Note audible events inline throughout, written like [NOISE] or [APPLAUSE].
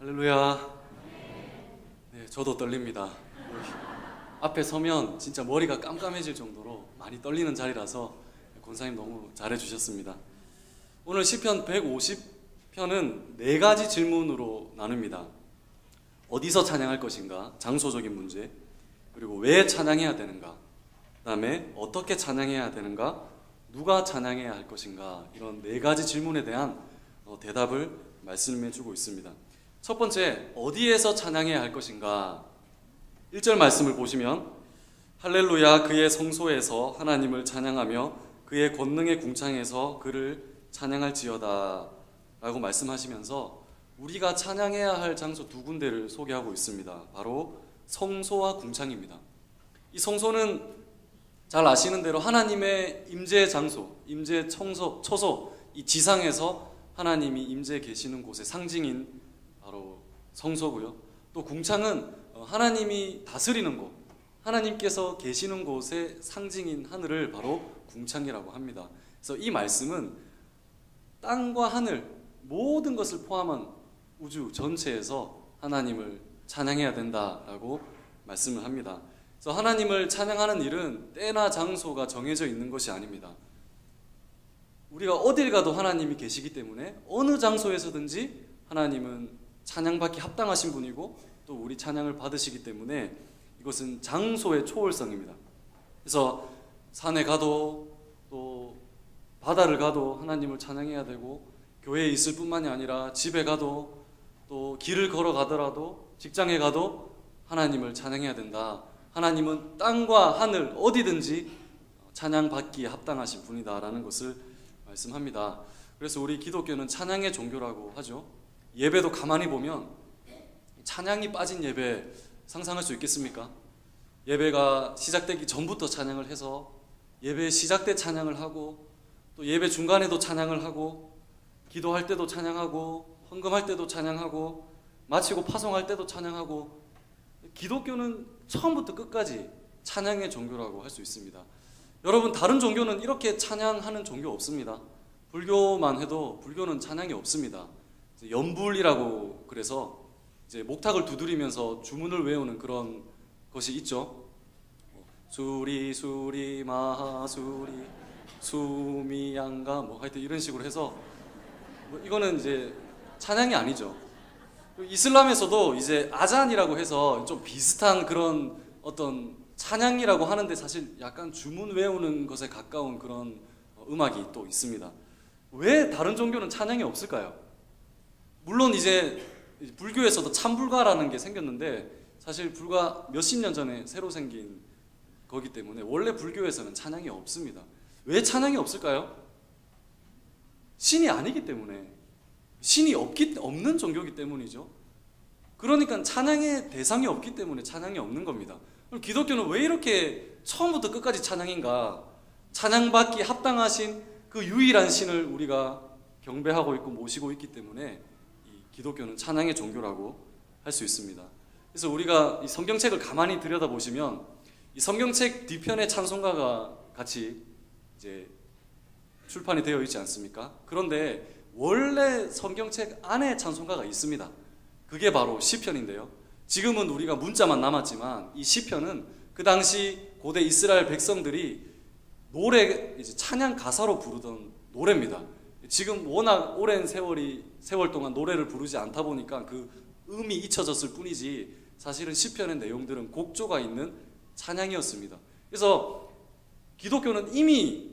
할렐루야. 네, 저도 떨립니다. 앞에 서면 진짜 머리가 깜깜해질 정도로 많이 떨리는 자리라서 권사님 너무 잘해 주셨습니다. 오늘 시편 150편은 네 가지 질문으로 나눕니다. 어디서 찬양할 것인가? 장소적인 문제. 그리고 왜 찬양해야 되는가? 그다음에 어떻게 찬양해야 되는가? 누가 찬양해야 할 것인가? 이런 네 가지 질문에 대한 어, 대답을 말씀해 주고 있습니다. 첫 번째, 어디에서 찬양해야 할 것인가? 1절 말씀을 보시면 할렐루야 그의 성소에서 하나님을 찬양하며 그의 권능의 궁창에서 그를 찬양할지어다 라고 말씀하시면서 우리가 찬양해야 할 장소 두 군데를 소개하고 있습니다. 바로 성소와 궁창입니다. 이 성소는 잘 아시는 대로 하나님의 임재 장소, 임재 청소, 처소, 이 지상에서 하나님이 임재 계시는 곳의 상징인 바로 성소고요. 또 궁창은 하나님이 다스리는 곳, 하나님께서 계시는 곳의 상징인 하늘을 바로 궁창이라고 합니다. 그래서 이 말씀은 땅과 하늘 모든 것을 포함한 우주 전체에서 하나님을 찬양해야 된다라고 말씀을 합니다. 그래서 하나님을 찬양하는 일은 때나 장소가 정해져 있는 것이 아닙니다. 우리가 어딜 가도 하나님이 계시기 때문에 어느 장소에서든지 하나님은 찬양받기 합당하신 분이고 또 우리 찬양을 받으시기 때문에 이것은 장소의 초월성입니다. 그래서 산에 가도 또 바다를 가도 하나님을 찬양해야 되고 교회에 있을 뿐만이 아니라 집에 가도 또 길을 걸어 가더라도 직장에 가도 하나님을 찬양해야 된다. 하나님은 땅과 하늘 어디든지 찬양받기에 합당하신 분이다라는 것을 말씀합니다. 그래서 우리 기독교는 찬양의 종교라고 하죠. 예배도 가만히 보면 찬양이 빠진 예배 상상할 수 있겠습니까? 예배가 시작되기 전부터 찬양을 해서 예배 시작 때 찬양을 하고 또 예배 중간에도 찬양을 하고 기도할 때도 찬양하고 헌금할 때도 찬양하고 마치고 파송할 때도 찬양하고 기독교는 처음부터 끝까지 찬양의 종교라고 할 수 있습니다. 여러분 다른 종교는 이렇게 찬양하는 종교 없습니다. 불교만 해도 불교는 찬양이 없습니다. 연불이라고 그래서 이제 목탁을 두드리면서 주문을 외우는 그런 것이 있죠. 수리 수리 마수리 수미양가 뭐 하여튼 이런 식으로 해서 뭐 이거는 이제 찬양이 아니죠. 이슬람에서도 이제 아잔이라고 해서 좀 비슷한 그런 어떤 찬양이라고 하는데 사실 약간 주문 외우는 것에 가까운 그런 음악이 또 있습니다. 왜 다른 종교는 찬양이 없을까요? 물론 이제 불교에서도 참불가라는 게 생겼는데 사실 불과 몇십 년 전에 새로 생긴 거기 때문에 원래 불교에서는 찬양이 없습니다. 왜 찬양이 없을까요? 신이 아니기 때문에 신이 없기 없는 종교이기 때문이죠. 그러니까 찬양의 대상이 없기 때문에 찬양이 없는 겁니다. 그럼 기독교는 왜 이렇게 처음부터 끝까지 찬양인가? 찬양받기 합당하신 그 유일한 신을 우리가 경배하고 있고 모시고 있기 때문에 기독교는 찬양의 종교라고 할 수 있습니다. 그래서 우리가 이 성경책을 가만히 들여다보시면 이 성경책 뒤편에 찬송가가 같이 이제 출판이 되어 있지 않습니까? 그런데 원래 성경책 안에 찬송가가 있습니다. 그게 바로 시편인데요. 지금은 우리가 문자만 남았지만 이 시편은 그 당시 고대 이스라엘 백성들이 노래 찬양 가사로 부르던 노래입니다. 지금 워낙 오랜 세월이 세월 동안 노래를 부르지 않다 보니까 그 음이 잊혀졌을 뿐이지 사실은 시편의 내용들은 곡조가 있는 찬양이었습니다. 그래서 기독교는 이미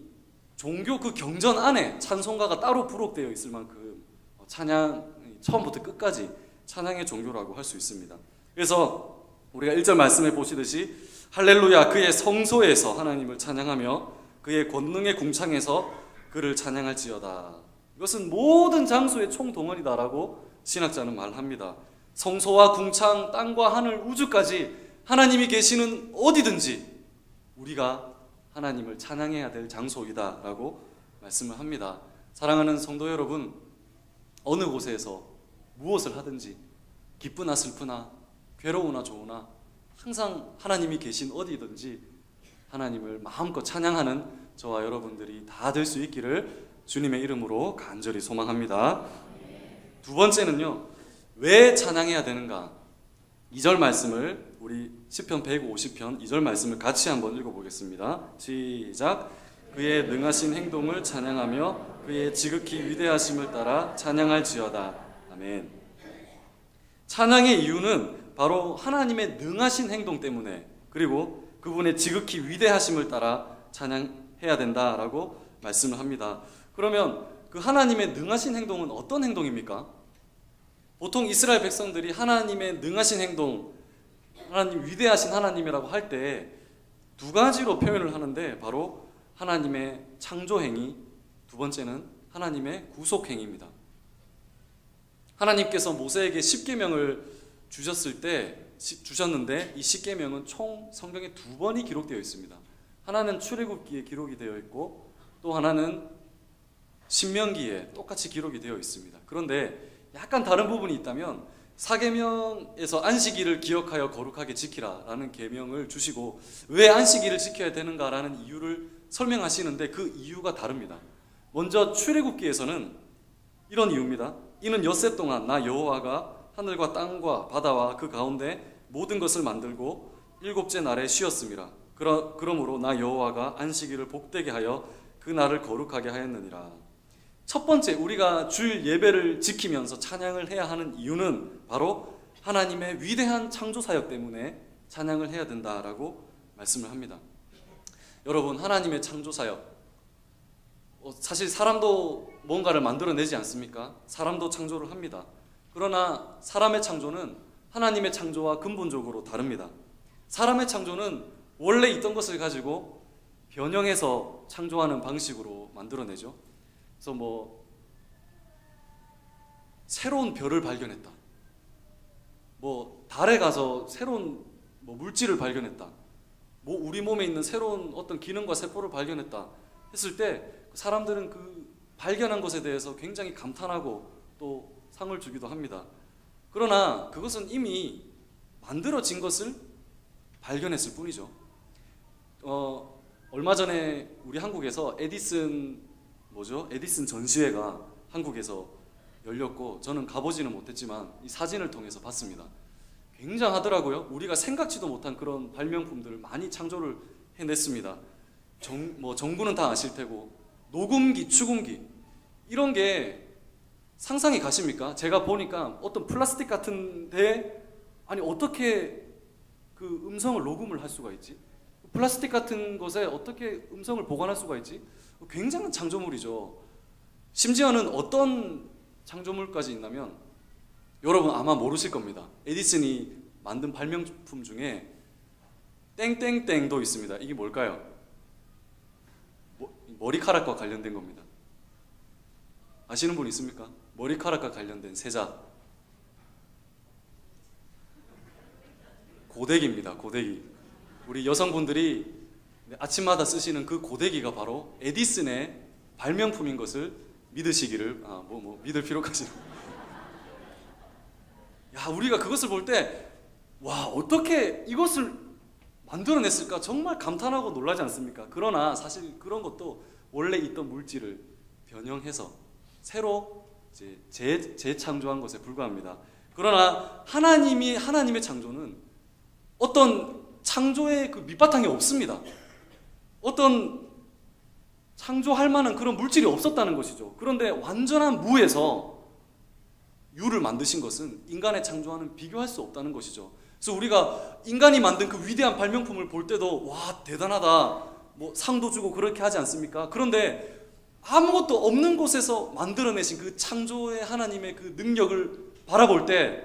종교 그 경전 안에 찬송가가 따로 부록되어 있을 만큼 찬양 처음부터 끝까지 찬양의 종교라고 할 수 있습니다. 그래서 우리가 1절 말씀해 보시듯이 할렐루야 그의 성소에서 하나님을 찬양하며 그의 권능의 궁창에서 그를 찬양할지어다. 이것은 모든 장소의 총동원이다라고 신학자는 말합니다. 성소와 궁창, 땅과 하늘, 우주까지 하나님이 계시는 어디든지 우리가 하나님을 찬양해야 될 장소이다라고 말씀을 합니다. 사랑하는 성도 여러분, 어느 곳에서 무엇을 하든지 기쁘나 슬프나 괴로우나 좋으나 항상 하나님이 계신 어디든지 하나님을 마음껏 찬양하는 저와 여러분들이 다 될 수 있기를 주님의 이름으로 간절히 소망합니다. 두 번째는요, 왜 찬양해야 되는가? 2절 말씀을 우리 시편 150편 2절 말씀을 같이 한번 읽어 보겠습니다. 시작. 그의 능하신 행동을 찬양하며 그의 지극히 위대하심을 따라 찬양할지어다. 아멘. 찬양의 이유는 바로 하나님의 능하신 행동 때문에 그리고 그분의 지극히 위대하심을 따라 찬양해야 된다라고 말씀을 합니다. 그러면 그 하나님의 능하신 행동은 어떤 행동입니까? 보통 이스라엘 백성들이 하나님의 능하신 행동, 하나님 위대하신 하나님이라고 할 때 두 가지로 표현을 하는데 바로 하나님의 창조 행위, 두 번째는 하나님의 구속 행위입니다. 하나님께서 모세에게 십계명을 주셨을 때 주셨는데 이 십계명은 총 성경에 두 번이 기록되어 있습니다. 하나는 출애굽기에 기록이 되어 있고 또 하나는 신명기에 똑같이 기록이 되어 있습니다. 그런데 약간 다른 부분이 있다면 사계명에서 안식일을 기억하여 거룩하게 지키라라는 계명을 주시고 왜 안식일을 지켜야 되는가라는 이유를 설명하시는데 그 이유가 다릅니다. 먼저 출애굽기에서는 이런 이유입니다. 이는 엿새 동안 나 여호와가 하늘과 땅과 바다와 그 가운데 모든 것을 만들고 일곱째 날에 쉬었습니다. 그러, 그러므로 나 여호와가 안식일을 복되게 하여 그 날을 거룩하게 하였느니라. 첫 번째 우리가 주일 예배를 지키면서 찬양을 해야 하는 이유는 바로 하나님의 위대한 창조 사역 때문에 찬양을 해야 된다라고 말씀을 합니다. 여러분 하나님의 창조 사역 어, 사실 사람도 뭔가를 만들어내지 않습니까? 사람도 창조를 합니다. 그러나 사람의 창조는 하나님의 창조와 근본적으로 다릅니다. 사람의 창조는 원래 있던 것을 가지고 변형해서 창조하는 방식으로 만들어내죠. 그래서 뭐 새로운 별을 발견했다. 뭐 달에 가서 새로운 뭐 물질을 발견했다. 뭐 우리 몸에 있는 새로운 어떤 기능과 세포를 발견했다 했을 때 사람들은 그 발견한 것에 대해서 굉장히 감탄하고 또 상을 주기도 합니다. 그러나 그것은 이미 만들어진 것을 발견했을 뿐이죠. 어, 얼마 전에 우리 한국에서 에디슨 뭐죠? 에디슨 전시회가 한국에서 열렸고 저는 가보지는 못했지만 이 사진을 통해서 봤습니다. 굉장하더라고요. 우리가 생각지도 못한 그런 발명품들을 많이 창조를 해냈습니다. 정, 뭐 정부는 다 아실 테고 녹음기, 추궁기 이런 게 상상이 가십니까? 제가 보니까 어떤 플라스틱 같은데 아니 어떻게 그 음성을 녹음을 할 수가 있지? 플라스틱 같은 것에 어떻게 음성을 보관할 수가 있지? 굉장한 창조물이죠. 심지어는 어떤 창조물까지 있냐면 여러분 아마 모르실 겁니다. 에디슨이 만든 발명품 중에 땡땡땡도 있습니다. 이게 뭘까요? 머리카락과 관련된 겁니다. 아시는 분 있습니까? 머리카락과 관련된 세자. 고데기입니다. 고데기. 우리 여성분들이 아침마다 쓰시는 그 고데기가 바로 에디슨의 발명품인 것을 믿으시기를 아뭐뭐 뭐 믿을 필요까지는 야 우리가 그것을 볼 때 와 어떻게 이것을 만들어냈을까 정말 감탄하고 놀라지 않습니까? 그러나 사실 그런 것도 원래 있던 물질을 변형해서 새로 이제 재, 재창조한 것에 불과합니다. 그러나 하나님이 하나님의 창조는 어떤 창조의 그 밑바탕이 없습니다. 어떤 창조할 만한 그런 물질이 없었다는 것이죠. 그런데 완전한 무에서 유를 만드신 것은 인간의 창조와는 비교할 수 없다는 것이죠. 그래서 우리가 인간이 만든 그 위대한 발명품을 볼 때도 와 대단하다 뭐 상도 주고 그렇게 하지 않습니까? 그런데 아무것도 없는 곳에서 만들어내신 그 창조의 하나님의 그 능력을 바라볼 때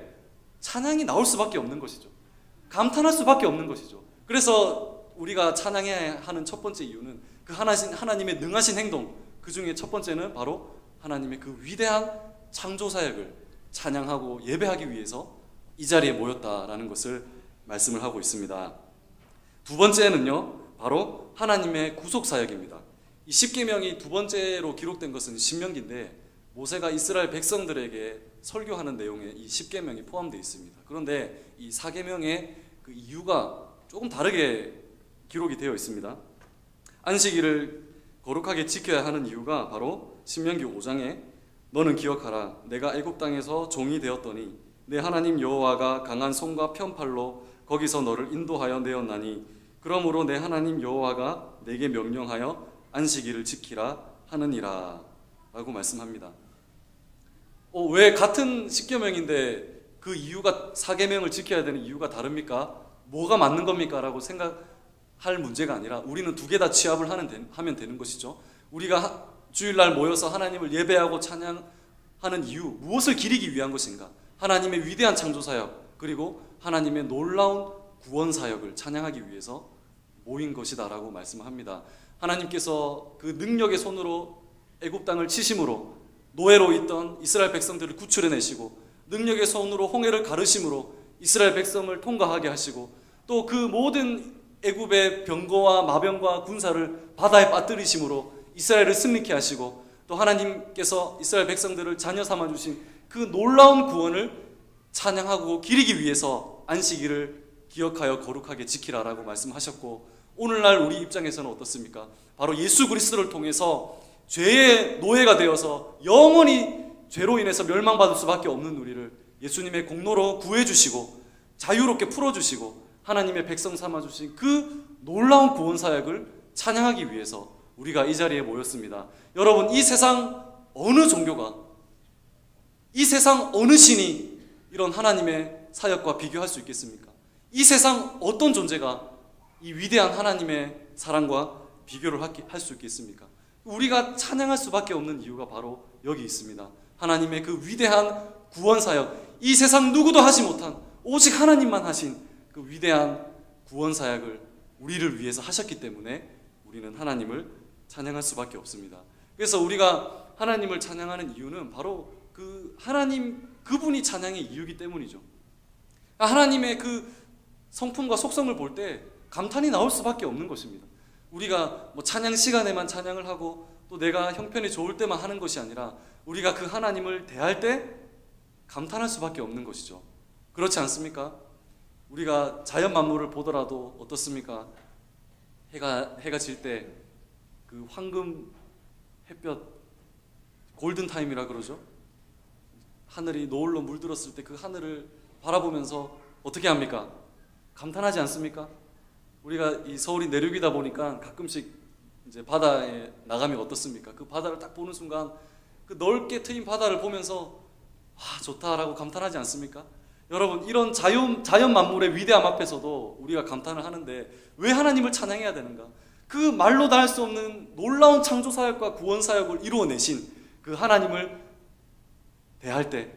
찬양이 나올 수밖에 없는 것이죠. 감탄할 수밖에 없는 것이죠. 그래서 우리가 찬양해야 하는 첫 번째 이유는 그 하나신, 하나님의 능하신 행동 그 중에 첫 번째는 바로 하나님의 그 위대한 창조 사역을 찬양하고 예배하기 위해서 이 자리에 모였다라는 것을 말씀을 하고 있습니다. 두 번째는요, 바로 하나님의 구속 사역입니다. 이 십계명이 두 번째로 기록된 것은 신명기인데 모세가 이스라엘 백성들에게 설교하는 내용에 이 십계명이 포함되어 있습니다. 그런데 이 사계명의 그 이유가 조금 다르게 기록이 되어 있습니다. 안식일을 거룩하게 지켜야 하는 이유가 바로 신명기 5장에 너는 기억하라 내가 애굽 땅에서 종이 되었더니 내 하나님 여호와가 강한 손과 편팔로 거기서 너를 인도하여 내었나니 그러므로 내 하나님 여호와가 내게 명령하여 안식일을 지키라 하느니라 라고 말씀합니다. 어, 왜 같은 십계명인데 그 이유가 사계명을 지켜야 되는 이유가 다릅니까? 뭐가 맞는 겁니까? 라고 생각 할 문제가 아니라 우리는 두 개 다 취합을 하는, 하면 되는 것이죠. 우리가 주일날 모여서 하나님을 예배하고 찬양하는 이유 무엇을 기리기 위한 것인가? 하나님의 위대한 창조 사역 그리고 하나님의 놀라운 구원 사역을 찬양하기 위해서 모인 것이다라고 말씀합니다. 하나님께서 그 능력의 손으로 애굽 땅을 치심으로 노예로 있던 이스라엘 백성들을 구출해 내시고 능력의 손으로 홍해를 가르심으로 이스라엘 백성을 통과하게 하시고 또 그 모든 애굽의 병거와 마병과 군사를 바다에 빠뜨리심으로 이스라엘을 승리케 하시고 또 하나님께서 이스라엘 백성들을 자녀 삼아 주신 그 놀라운 구원을 찬양하고 기리기 위해서 안식일을 기억하여 거룩하게 지키라라고 말씀하셨고 오늘날 우리 입장에서는 어떻습니까? 바로 예수 그리스도를 통해서 죄의 노예가 되어서 영원히 죄로 인해서 멸망받을 수밖에 없는 우리를 예수님의 공로로 구해 주시고 자유롭게 풀어 주시고 하나님의 백성 삼아 주신 그 놀라운 구원 사역을 찬양하기 위해서 우리가 이 자리에 모였습니다. 여러분 이 세상 어느 종교가 이 세상 어느 신이 이런 하나님의 사역과 비교할 수 있겠습니까? 이 세상 어떤 존재가 이 위대한 하나님의 사랑과 비교를 할 수 있겠습니까? 우리가 찬양할 수밖에 없는 이유가 바로 여기 있습니다. 하나님의 그 위대한 구원 사역, 이 세상 누구도 하지 못한 오직 하나님만 하신 그 위대한 구원 사역을 우리를 위해서 하셨기 때문에 우리는 하나님을 찬양할 수밖에 없습니다. 그래서 우리가 하나님을 찬양하는 이유는 바로 그 하나님 그분이 찬양의 이유기 때문이죠. 하나님의 그 성품과 속성을 볼 때 감탄이 나올 수밖에 없는 것입니다. 우리가 뭐 찬양 시간에만 찬양을 하고 또 내가 형편이 좋을 때만 하는 것이 아니라 우리가 그 하나님을 대할 때 감탄할 수밖에 없는 것이죠. 그렇지 않습니까? 우리가 자연 만물을 보더라도 어떻습니까? 해가 해가 질 때 그 황금 햇볕 골든 타임이라 그러죠. 하늘이 노을로 물들었을 때 그 하늘을 바라보면서 어떻게 합니까? 감탄하지 않습니까? 우리가 이 서울이 내륙이다 보니까 가끔씩 이제 바다에 나가면 어떻습니까? 그 바다를 딱 보는 순간 그 넓게 트인 바다를 보면서 와 좋다라고 감탄하지 않습니까? 여러분 이런 자연 자연 만물의 위대함 앞에서도 우리가 감탄을 하는데 왜 하나님을 찬양해야 되는가? 그 말로 다 할 수 없는 놀라운 창조 사역과 구원 사역을 이루어내신 그 하나님을 대할 때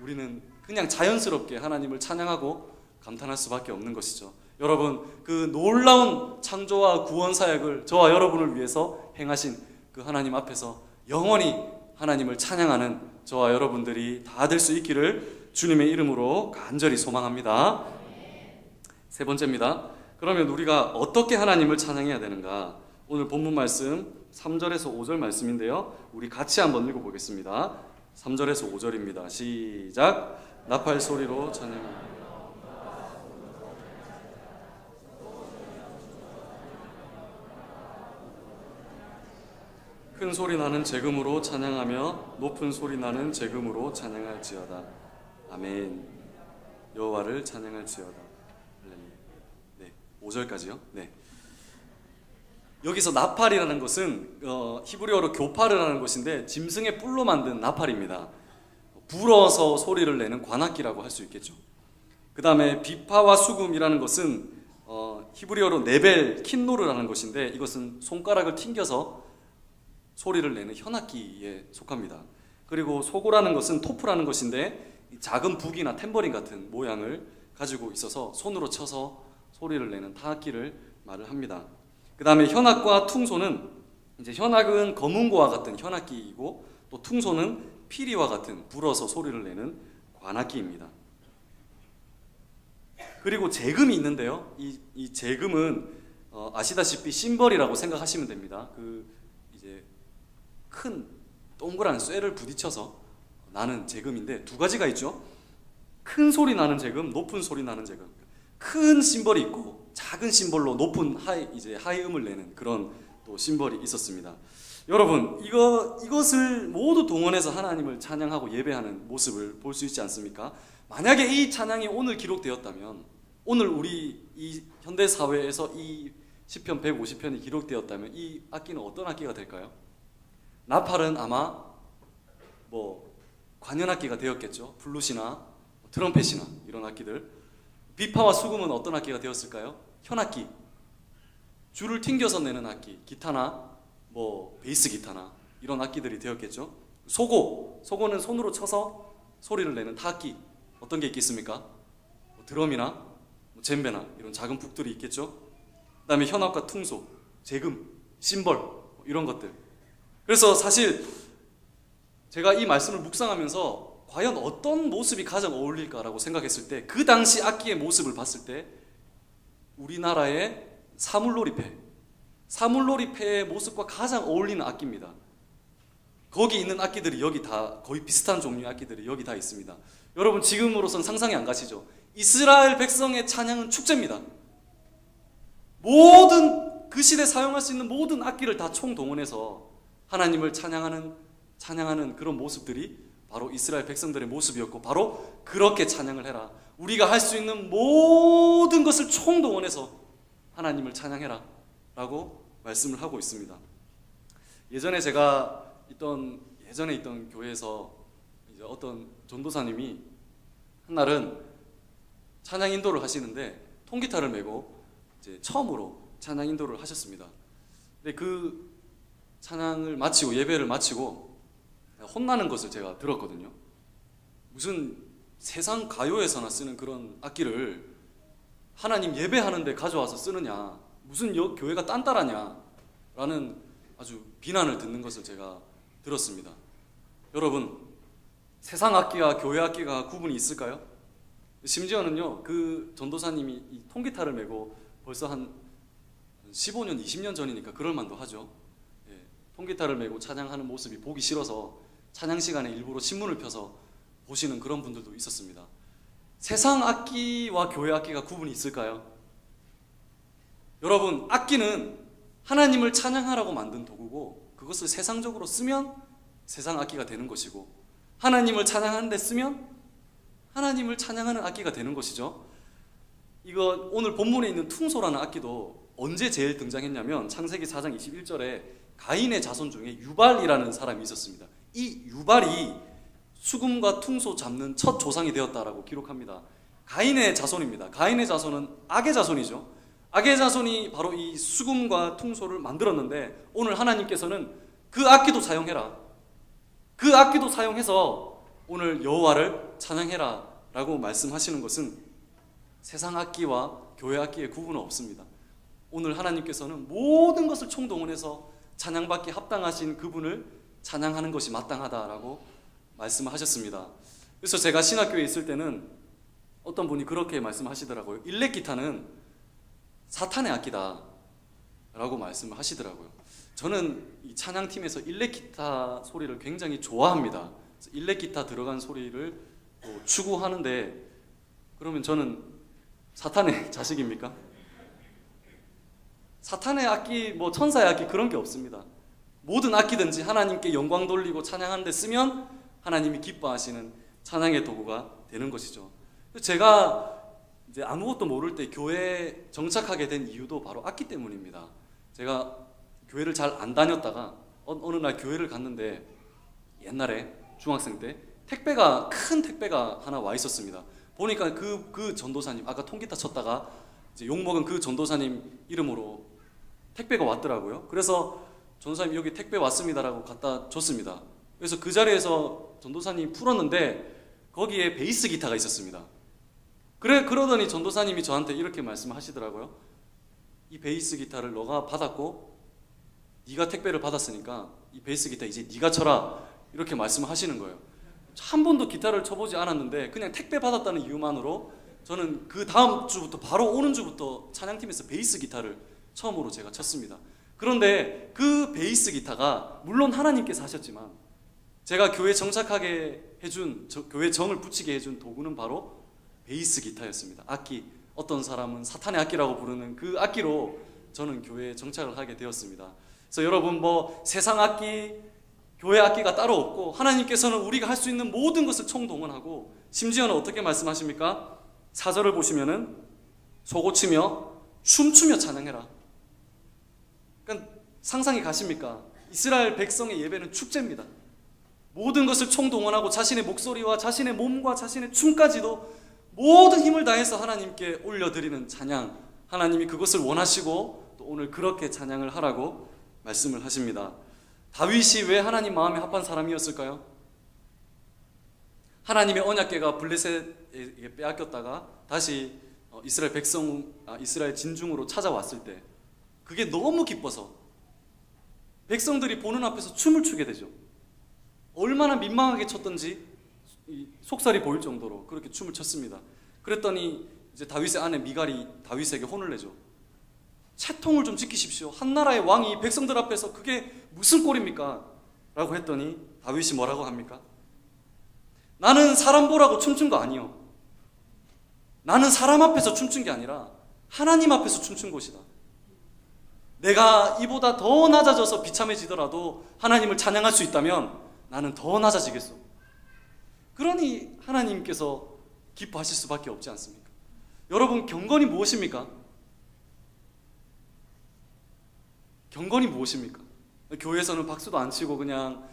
우리는 그냥 자연스럽게 하나님을 찬양하고 감탄할 수밖에 없는 것이죠. 여러분 그 놀라운 창조와 구원 사역을 저와 여러분을 위해서 행하신 그 하나님 앞에서 영원히 하나님을 찬양하는 저와 여러분들이 다 될 수 있기를 주님의 이름으로 간절히 소망합니다. 세 번째입니다. 그러면 우리가 어떻게 하나님을 찬양해야 되는가? 오늘 본문 말씀 3절에서 5절 말씀인데요. 우리 같이 한번 읽어 보겠습니다. 3절에서 5절입니다. 시작. 나팔 소리로 찬양합니다. 큰 소리 나는 재금으로 찬양하며 높은 소리 나는 재금으로 찬양할지어다. 아멘. 여호와를 찬양할지어다. 네, 5절까지요. 네. 여기서 나팔이라는 것은 어, 히브리어로 교파르라는 것인데 짐승의 뿔로 만든 나팔입니다. 불어서 소리를 내는 관악기라고 할 수 있겠죠. 그 다음에 비파와 수금이라는 것은 어, 히브리어로 네벨 킨노르라는 것인데 이것은 손가락을 튕겨서 소리를 내는 현악기에 속합니다. 그리고 소고라는 것은 토프라는 것인데 작은 북이나 탬버린 같은 모양을 가지고 있어서 손으로 쳐서 소리를 내는 타악기를 말을 합니다. 그 다음에 현악과 퉁소는 이제 현악은 검은고와 같은 현악기이고 또 퉁소는 피리와 같은 불어서 소리를 내는 관악기입니다. 그리고 재금이 있는데요. 이, 이 재금은 어, 아시다시피 심벌이라고 생각하시면 됩니다. 그큰 동그란 쇠를 부딪혀서 나는 재금인데 두 가지가 있죠. 큰 소리 나는 재금, 높은 소리 나는 재금. 큰 심벌이 있고 작은 심벌로 높은 하이 이제 하이 음을 내는 그런 또 심벌이 있었습니다. 여러분, 이거 이것을 모두 동원해서 하나님을 찬양하고 예배하는 모습을 볼 수 있지 않습니까? 만약에 이 찬양이 오늘 기록되었다면 오늘 우리 이 현대 사회에서 이 시편 150편이 기록되었다면 이 악기는 어떤 악기가 될까요? 나팔은 아마 뭐 관현 악기가 되었겠죠. 플룻이나 트럼펫이나 이런 악기들. 비파와 수금은 어떤 악기가 되었을까요? 현악기. 줄을 튕겨서 내는 악기. 기타나 뭐 베이스 기타나 이런 악기들이 되었겠죠. 소고. 소고는 손으로 쳐서 소리를 내는 타악기. 어떤 게 있겠습니까? 뭐 드럼이나 뭐 젬베나 이런 작은 북들이 있겠죠. 그다음에 현악과 퉁소, 재금, 심벌 뭐 이런 것들. 그래서 사실 제가 이 말씀을 묵상하면서 과연 어떤 모습이 가장 어울릴까라고 생각했을 때 그 당시 악기의 모습을 봤을 때 우리나라의 사물놀이패, 사물놀이패의 모습과 가장 어울리는 악기입니다. 거기 있는 악기들이 여기 다 거의 비슷한 종류의 악기들이 여기 다 있습니다. 여러분 지금으로선 상상이 안 가시죠? 이스라엘 백성의 찬양은 축제입니다. 모든 그 시대 사용할 수 있는 모든 악기를 다 총동원해서 하나님을 찬양하는 찬양하는 그런 모습들이 바로 이스라엘 백성들의 모습이었고 바로 그렇게 찬양을 해라. 우리가 할 수 있는 모든 것을 총동원해서 하나님을 찬양해라. 라고 말씀을 하고 있습니다. 예전에 제가 있던 예전에 있던 교회에서 이제 어떤 전도사님이 한 날은 찬양 인도를 하시는데 통기타를 메고 이제 처음으로 찬양 인도를 하셨습니다. 근데 그 찬양을 마치고 예배를 마치고 혼나는 것을 제가 들었거든요. 무슨 세상 가요에서나 쓰는 그런 악기를 하나님 예배하는데 가져와서 쓰느냐, 무슨 여, 교회가 딴따라냐, 라는 아주 비난을 듣는 것을 제가 들었습니다. 여러분, 세상 악기와 교회 악기가 구분이 있을까요? 심지어는요, 그 전도사님이 이 통기타를 메고 벌써 한 15년, 20년 전이니까 그럴만도 하죠. 예, 통기타를 메고 찬양하는 모습이 보기 싫어서 찬양 시간에 일부러 신문을 펴서 보시는 그런 분들도 있었습니다. 세상 악기와 교회 악기가 구분이 있을까요? 여러분, 악기는 하나님을 찬양하라고 만든 도구고 그것을 세상적으로 쓰면 세상 악기가 되는 것이고 하나님을 찬양하는데 쓰면 하나님을 찬양하는 악기가 되는 것이죠. 이거 오늘 본문에 있는 퉁소라는 악기도 언제 제일 등장했냐면 창세기 4장 21절에 가인의 자손 중에 유발이라는 사람이 있었습니다. 이 유발이 수금과 퉁소 잡는 첫 조상이 되었다라고 기록합니다. 가인의 자손입니다. 가인의 자손은 악의 자손이죠. 악의 자손이 바로 이 수금과 퉁소를 만들었는데 오늘 하나님께서는 그 악기도 사용해라. 그 악기도 사용해서 오늘 여호와를 찬양해라 라고 말씀하시는 것은 세상 악기와 교회 악기의 구분은 없습니다. 오늘 하나님께서는 모든 것을 총동원해서 찬양받기 합당하신 그분을 찬양하는 것이 마땅하다라고 말씀을 하셨습니다. 그래서 제가 신학교에 있을 때는 어떤 분이 그렇게 말씀하시더라고요. 일렉 기타는 사탄의 악기다. 라고 말씀을 하시더라고요. 저는 이 찬양팀에서 일렉 기타 소리를 굉장히 좋아합니다. 일렉 기타 들어간 소리를 뭐 추구하는데 그러면 저는 사탄의 [LAUGHS] 자식입니까? 사탄의 악기, 뭐 천사의 악기 그런 게 없습니다. 모든 악기든지 하나님께 영광 돌리고 찬양하는데 쓰면 하나님이 기뻐하시는 찬양의 도구가 되는 것이죠. 제가 이제 아무것도 모를 때 교회에 정착하게 된 이유도 바로 악기 때문입니다. 제가 교회를 잘 안 다녔다가 어, 어느 날 교회를 갔는데 옛날에 중학생 때 택배가 큰 택배가 하나 와 있었습니다. 보니까 그, 그 전도사님 아까 통기타 쳤다가 욕 먹은 그 전도사님 이름으로 택배가 왔더라고요. 그래서 전도사님 여기 택배 왔습니다라고 갖다 줬습니다. 그래서 그 자리에서 전도사님 풀었는데 거기에 베이스 기타가 있었습니다. 그래 그러더니 전도사님이 저한테 이렇게 말씀하시더라고요. 이 베이스 기타를 너가 받았고 네가 택배를 받았으니까 이 베이스 기타 이제 네가 쳐라 이렇게 말씀하시는 거예요. 한 번도 기타를 쳐보지 않았는데 그냥 택배 받았다는 이유만으로 저는 그 다음 주부터 바로 오는 주부터 찬양팀에서 베이스 기타를 처음으로 제가 쳤습니다. 그런데 그 베이스 기타가 물론 하나님께서 하셨지만 제가 교회 정착하게 해준 교회 정을 붙이게 해준 도구는 바로 베이스 기타였습니다. 악기 어떤 사람은 사탄의 악기라고 부르는 그 악기로 저는 교회에 정착을 하게 되었습니다. 그래서 여러분 뭐 세상 악기, 교회 악기가 따로 없고 하나님께서는 우리가 할 수 있는 모든 것을 총동원하고 심지어는 어떻게 말씀하십니까? 사절을 보시면은 소고치며 춤추며 찬양해라. 상상이 가십니까? 이스라엘 백성의 예배는 축제입니다. 모든 것을 총동원하고 자신의 목소리와 자신의 몸과 자신의 춤까지도 모든 힘을 다해서 하나님께 올려드리는 찬양. 하나님이 그것을 원하시고 또 오늘 그렇게 찬양을 하라고 말씀을 하십니다. 다윗이 왜 하나님 마음에 합한 사람이었을까요? 하나님의 언약궤가 블레셋에게 빼앗겼다가 다시 어, 이스라엘 백성, 아, 이스라엘 진중으로 찾아왔을 때 그게 너무 기뻐서 백성들이 보는 앞에서 춤을 추게 되죠. 얼마나 민망하게 쳤던지 속살이 보일 정도로 그렇게 춤을 췄습니다. 그랬더니 이제 다윗의 아내 미갈이 다윗에게 혼을 내죠. 채통을 좀 지키십시오. 한 나라의 왕이 백성들 앞에서 그게 무슨 꼴입니까? 라고 했더니 다윗이 뭐라고 합니까? 나는 사람 보라고 춤춘 거 아니요. 나는 사람 앞에서 춤춘 게 아니라 하나님 앞에서 춤춘 곳이다. 내가 이보다 더 낮아져서 비참해지더라도 하나님을 찬양할 수 있다면 나는 더 낮아지겠소. 그러니 하나님께서 기뻐하실 수밖에 없지 않습니까? 여러분 경건이 무엇입니까? 경건이 무엇입니까? 교회에서는 박수도 안 치고 그냥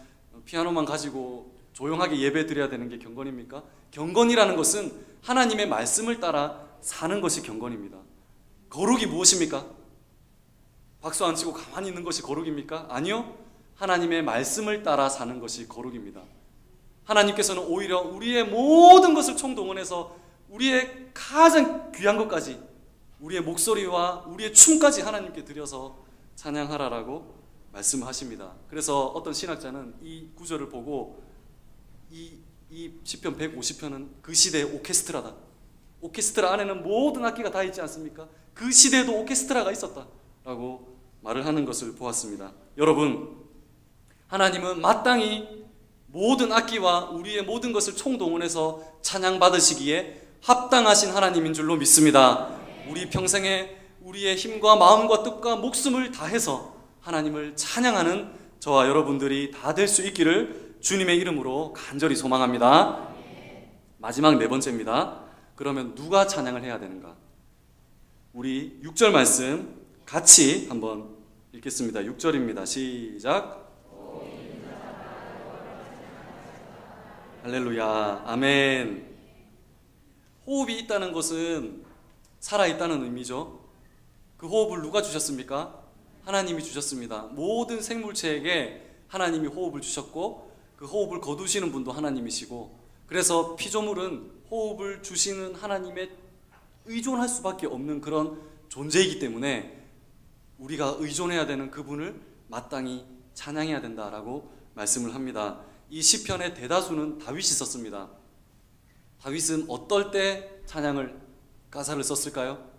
피아노만 가지고 조용하게 예배 드려야 되는 게 경건입니까? 경건이라는 것은 하나님의 말씀을 따라 사는 것이 경건입니다. 거룩이 무엇입니까? 박수 안 치고 가만히 있는 것이 거룩입니까? 아니요. 하나님의 말씀을 따라 사는 것이 거룩입니다. 하나님께서는 오히려 우리의 모든 것을 총동원해서 우리의 가장 귀한 것까지 우리의 목소리와 우리의 춤까지 하나님께 드려서 찬양하라라고 말씀하십니다. 그래서 어떤 신학자는 이 구절을 보고 이, 이 시편 150편은 그 시대의 오케스트라다. 오케스트라 안에는 모든 악기가 다 있지 않습니까? 그 시대에도 오케스트라가 있었다라고 말을 하는 것을 보았습니다. 여러분, 하나님은 마땅히 모든 악기와 우리의 모든 것을 총동원해서 찬양받으시기에 합당하신 하나님인 줄로 믿습니다. 우리 평생에 우리의 힘과 마음과 뜻과 목숨을 다해서 하나님을 찬양하는 저와 여러분들이 다 될 수 있기를 주님의 이름으로 간절히 소망합니다. 마지막 네 번째입니다. 그러면 누가 찬양을 해야 되는가? 우리 6절 말씀 같이 한번 읽겠습니다. 6절입니다. 시작. 할렐루야. 아멘. 호흡이 있다는 것은 살아있다는 의미죠. 그 호흡을 누가 주셨습니까? 하나님이 주셨습니다. 모든 생물체에게 하나님이 호흡을 주셨고 그 호흡을 거두시는 분도 하나님이시고 그래서 피조물은 호흡을 주시는 하나님의 의존할 수밖에 없는 그런 존재이기 때문에 우리가 의존해야 되는 그분을 마땅히 찬양해야 된다라고 말씀을 합니다. 이 시편의 대다수는 다윗이 썼습니다. 다윗은 어떨 때 찬양을 가사를 썼을까요?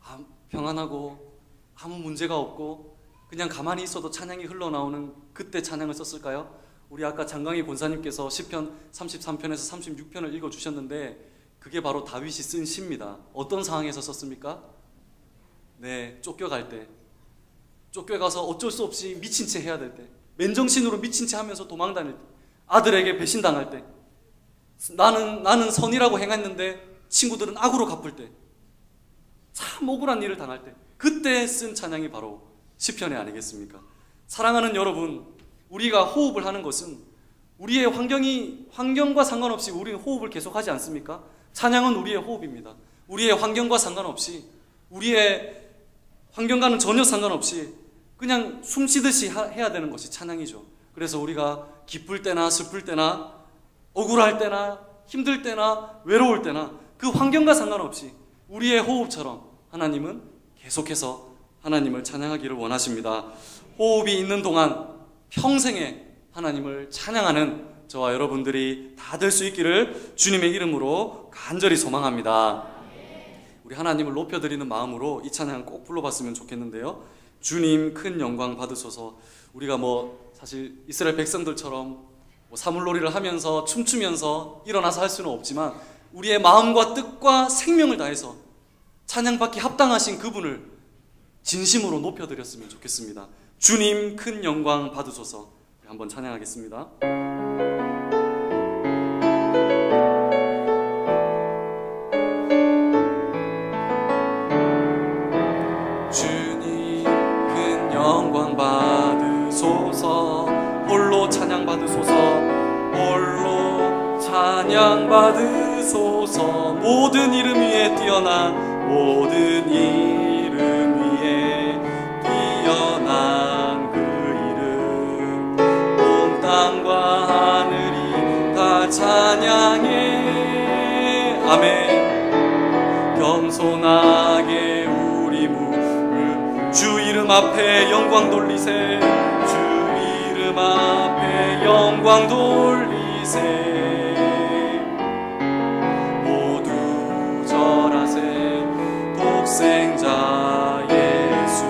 아, 평안하고 아무 문제가 없고 그냥 가만히 있어도 찬양이 흘러나오는 그때 찬양을 썼을까요? 우리 아까 장강희 권사님께서 시편 33편에서 36편을 읽어 주셨는데 그게 바로 다윗이 쓴 시입니다. 어떤 상황에서 썼습니까? 네, 쫓겨갈 때. 쫓겨가서 어쩔 수 없이 미친 채 해야 될 때. 맨정신으로 미친 채 하면서 도망 다닐 때, 아들에게 배신당할 때, 나는, 나는 선이라고 행했는데 친구들은 악으로 갚을 때, 참 억울한 일을 당할 때, 그때 쓴 찬양이 바로 시편이 아니겠습니까? 사랑하는 여러분, 우리가 호흡을 하는 것은 우리의 환경이, 환경과 상관없이 우리는 호흡을 계속하지 않습니까? 찬양은 우리의 호흡입니다. 우리의 환경과 상관없이, 우리의 환경과는 전혀 상관없이 그냥 숨 쉬듯이 해야 되는 것이 찬양이죠. 그래서 우리가 기쁠 때나 슬플 때나 억울할 때나 힘들 때나 외로울 때나 그 환경과 상관없이 우리의 호흡처럼 하나님은 계속해서 하나님을 찬양하기를 원하십니다. 호흡이 있는 동안 평생에 하나님을 찬양하는 저와 여러분들이 다 될 수 있기를 주님의 이름으로 간절히 소망합니다. 우리 하나님을 높여드리는 마음으로 이 찬양 꼭 불러봤으면 좋겠는데요. 주님 큰 영광 받으소서 우리가 뭐 사실 이스라엘 백성들처럼 뭐 사물놀이를 하면서 춤추면서 일어나서 할 수는 없지만 우리의 마음과 뜻과 생명을 다해서 찬양받기 합당하신 그분을 진심으로 높여드렸으면 좋겠습니다. 주님 큰 영광 받으소서 한번 찬양하겠습니다. 찬양 받으소서. 홀로 찬양 받으소서. 모든 이름 위에 뛰어나 모든 이름 위에 뛰어난 그 이름. 온 땅과 하늘이 다 찬양해. 아멘. 겸손하게 우리 무릎 주 이름 앞에 영광 돌리세. 주 이름 앞에 영광 돌리세. 모두 절하세. 독생자 예수.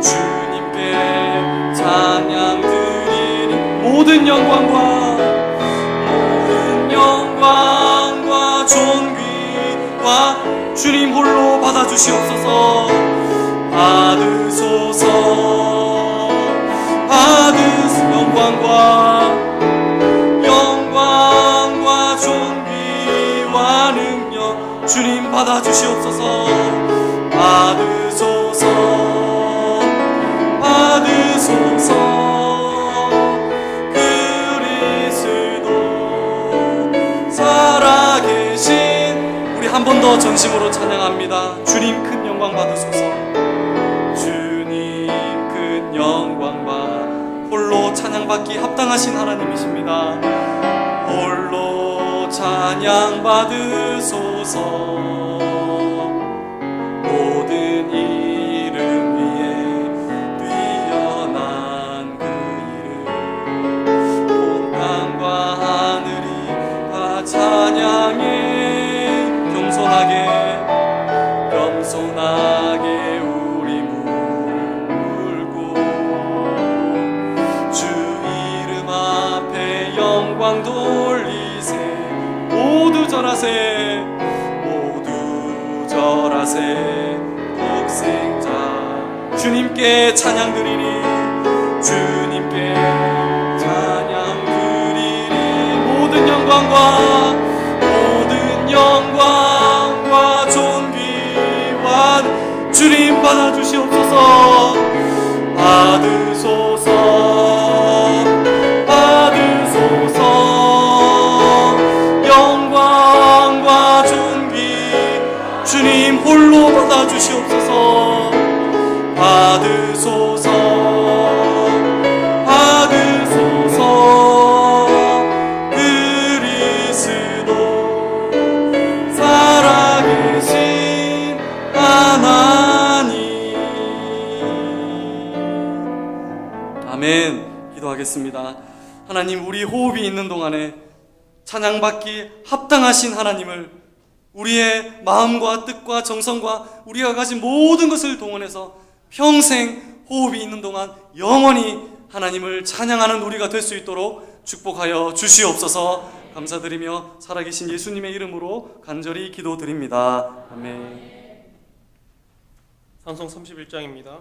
주님께 찬양 드리니 모든 영광과 모든 영광과 존귀와 주님 홀로 받아주시옵소서. 받으소서 주님 받아주시옵소서. 받으소서. 받으소서. 한 번 더 전심으로 찬양합니다. 주님 큰 영광 받으소서. 주님 큰 영광 받 홀로 찬양받기 합당하신 하나님이십니다. 홀로 찬양 받으소서 모든 주님 홀로 받아주시옵소서. 받으소서. 받으소서. 그리스도. 살아계신 하나님. 아멘. 기도하겠습니다. 하나님 우리 호흡이 있는 동안에 찬양받기 합당하신 하나님을 우리의 마음과 뜻과 정성과 우리가 가진 모든 것을 동원해서 평생 호흡이 있는 동안 영원히 하나님을 찬양하는 우리가 될 수 있도록 축복하여 주시옵소서 감사드리며 살아계신 예수님의 이름으로 간절히 기도드립니다. 아멘. 산성 31장입니다.